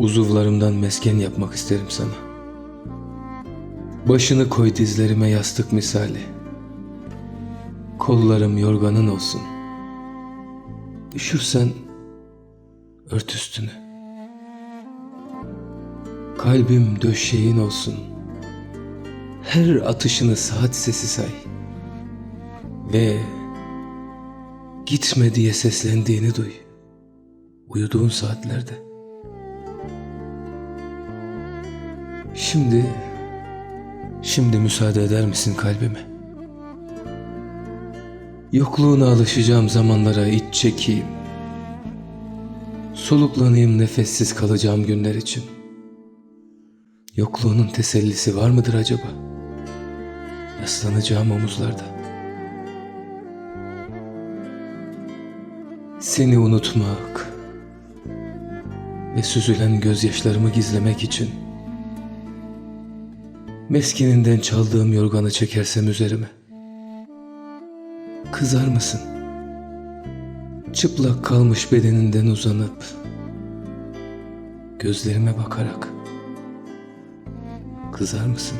uzuvlarımdan mesken yapmak isterim sana. Başını koy dizlerime yastık misali. Kollarım yorganın olsun. Üşürsen ört üstünü. Kalbim döşeğin olsun. Her atışını saat sesi say. Ve gitme diye seslendiğini duy. Uyuduğun saatlerde. Şimdi, şimdi müsaade eder misin kalbime? Yokluğuna alışacağım zamanlara iç çekeyim. Soluklanayım nefessiz kalacağım günler için. Yokluğunun tesellisi var mıdır acaba? Yaslanacağım omuzlarda. Seni unutmak ve süzülen gözyaşlarımı gizlemek için meskininden çaldığım yorganı çekersem üzerime. Kızar mısın? Çıplak kalmış bedeninden uzanıp gözlerime bakarak kızar mısın?